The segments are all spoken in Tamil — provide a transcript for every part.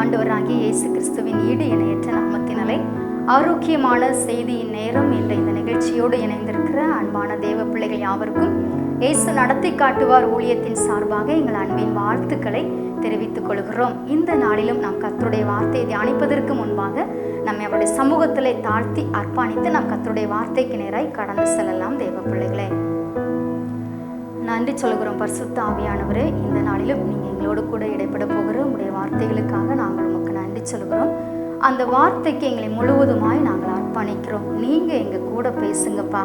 ஆண்டவராகிய இயேசு கிறிஸ்துவின் ஈடு இணையற்ற நாமத்தினலை ஆரோக்கியமான செய்தியின் நேரம் என்ற இந்த நிகழ்ச்சியோடு இணைந்திருக்கிற அன்பான தேவ பிள்ளைகள் யாவருக்கும் இயேசு நடத்தி காட்டுவார் ஊழியத்தின் சார்பாக எங்கள் அன்பின் வாழ்த்துக்களை தெரிவித்துக் கொள்கிறோம். இந்த நாளிலும் நாம் கத்தருடைய வார்த்தையை தியானிப்பதற்கு முன்பாக நம்ம அவருடைய சமூகத்திலே தாழ்த்தி அர்ப்பணித்து நாம் கத்தருடைய வார்த்தைக்கு நேராய் கடந்து செல்லலாம் தேவ பிள்ளைகளே. நன்றி சொல்கிறோம் பரிசுத்த ஆவியானவரே இந்த நாளிலும் நீங்கள் எங்களோடு கூட இடைப்பட போகிற வார்த்தைகளுக்காக நாங்கள் உமக்கு நன்றி சொல்கிறோம் அந்த வார்த்தைக்கு எங்களை முழுவதுமாய் நாங்கள் அர்ப்பணிக்கிறோம். நீங்கள் எங்கள் கூட பேசுங்கப்பா.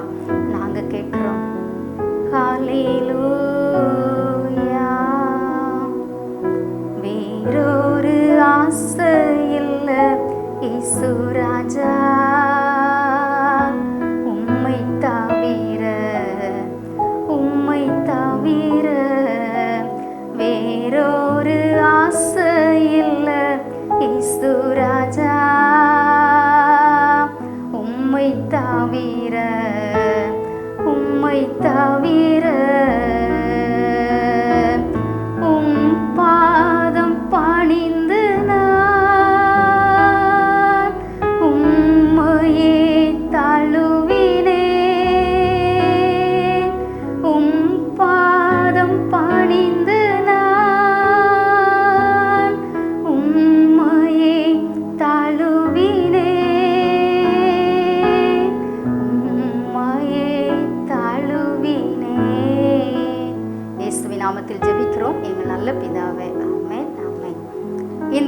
நாங்கள் கேட்குறோம். ஹalleluya. வேறொரு ஆசை இல்லை. இசுராஜா உம்மை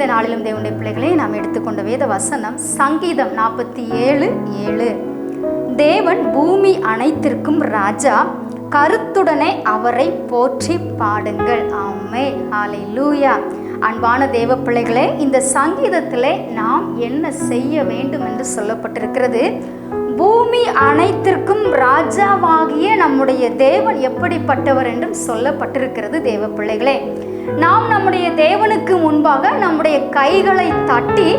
இந்த நாளிலும் தேவனுடைய பிள்ளைகளே நாம் எடுத்துக்கொண்ட வேத வசனம் சங்கீதம் நாற்பத்தி ஏழு. ஏழு தேவன் பூமி அனைத்திற்கும் ராஜா கருத்துடனே அவரை போற்றி பாடுங்கள். ஆமே ஆலை லூயா அன்பான தேவ பிள்ளைகளே இந்த சங்கீதத்தில் நாம் என்ன செய்ய வேண்டும் என்று சொல்லப்பட்டிருக்கிறது. பூமி அனைத்திற்கும் ராஜாவாகிய நம்முடைய தேவன் எப்படிப்பட்டவர் என்றும் சொல்லப்பட்டிருக்கிறது தேவ பிள்ளைகளே. நாம் நம்முடைய தேவனுக்கு முன்பாக நம்முடைய கைகளை தட்டி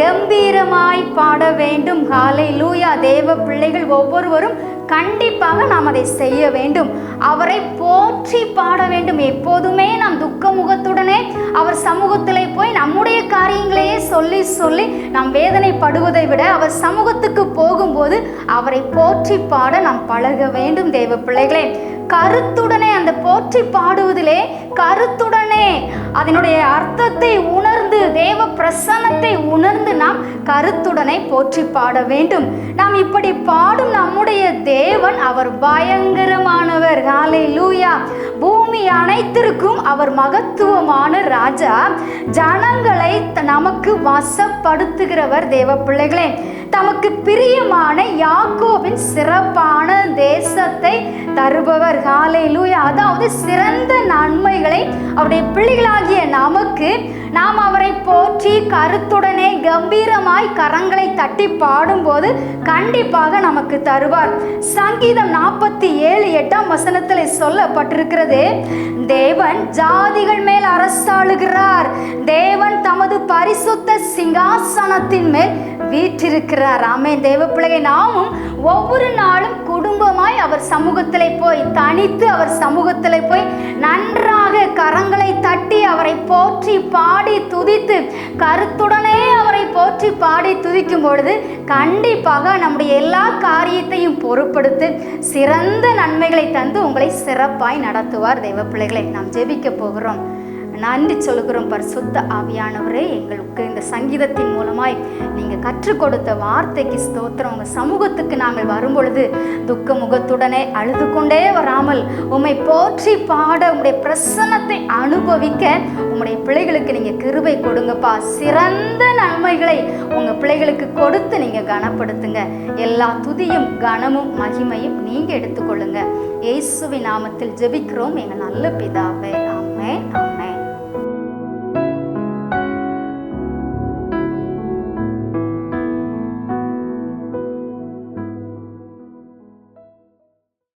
கம்பீரமாய் பாட வேண்டும். காலை லூயா தேவ பிள்ளைகள் ஒவ்வொருவரும் கண்டிப்பாக நாம் அதை செய்ய வேண்டும். அவரை போற்றி பாட வேண்டும். எப்போதுமே நாம் துக்க முகத்துடனே அவர் சமூகத்திலே போய் நம்முடைய காரியங்களையே சொல்லி சொல்லி நாம் வேதனைப்படுவதை விட அவர் சமூகத்துக்கு போகும்போது அவரை போற்றி பாட நாம் பழக வேண்டும். தேவ பிள்ளைகளே கருத்துடனே அந்த போற்றி பாடுவதிலே கருத்துடனே அதனுடைய அர்த்தத்தை உணர்ந்து தேவ பிரசன்னத்தை உணர்ந்து நாம் கருத்துடனே போற்றி பாட வேண்டும். நாம் இப்படி பாடும் நம்முடைய தேவன் அவர் பயங்கரமானவர். காலை லூயா பூமி அனைத்திற்கும் அவர் மகத்துவமான ராஜா. ஜனங்களை த- நமக்கு வசப்படுத்துகிறவர் தேவ பிள்ளைகளே. தமக்கு பிரியமான யாக்கோவின் சிறப்பான தேசத்தை தருபவர். ஹalleluya. அதாவது சிறந்த நன்மைகளை அவருடைய பிள்ளைகளாகிய நமக்கு நாம் அவரை போற்றி கருத்துடனே கம்பீரமாய் கரங்களை தட்டி பாடும்போது கண்டிப்பாக நமக்கு தருவார். சங்கீதம் நாற்பத்தி ஏழு எட்டாம் வசனத்தில் சொல்லப்பட்டிருக்கிறது தேவன் ஜாதிகள் மேல் அரசாளுகிறார். தேவன் தமது பரிசுத்த சிங்காசனத்தின் மேல் வீற்றிருக்கிறார். ஆமென். தேவ பிள்ளையை நாமும் ஒவ்வொரு நாளும் குடும்பமாய் அவர் சமூகத்தில் போய் தனித்து அவர் சமூகத்தில் போய் நன்றாக கரங்களை தட்டி அவரை போற்றி பாடி துதித்து கருத்துடனே அவரை போற்றி பாடி துதிக்கும் பொழுது கண்டிப்பாக நம்முடைய எல்லா காரியத்தையும் பொறுப்படுத்தி சிறந்த நன்மைகளை தந்து உங்களை சிறப்பாய் நடத்துவார். தெய்வ பிள்ளைகளை நாம் ஜெபிக்க போகிறோம். நன்றி சொல்கிறோம் பரிசுத்த ஆவியானவரே. எங்களுக்கு இந்த சங்கீதத்தின் மூலமாய் நீங்கள் கற்றுக் கொடுத்த வார்த்தைக்கு ஸ்தோத்திரம். உங்கள் சமூகத்துக்கு நாங்கள் வரும்பொழுது துக்க முகத்துடனே அழுது கொண்டே வராமல் உம்மை போற்றி பாட உங்களுடைய பிரசன்னத்தை அனுபவிக்க உங்களுடைய பிள்ளைகளுக்கு நீங்கள் கிருபை கொடுங்கப்பா. சிறந்த நன்மைகளை உங்கள் பிள்ளைகளுக்கு கொடுத்து நீங்கள் கனப்படுத்துங்க. எல்லா துதியும் கனமும் மகிமையும் நீங்கள் எடுத்துக்கொள்ளுங்க. இயேசுவின் நாமத்தில் ஜெபிக்கிறோம். எங்கள் நல்ல பிதாவே. ஆமே ஆமே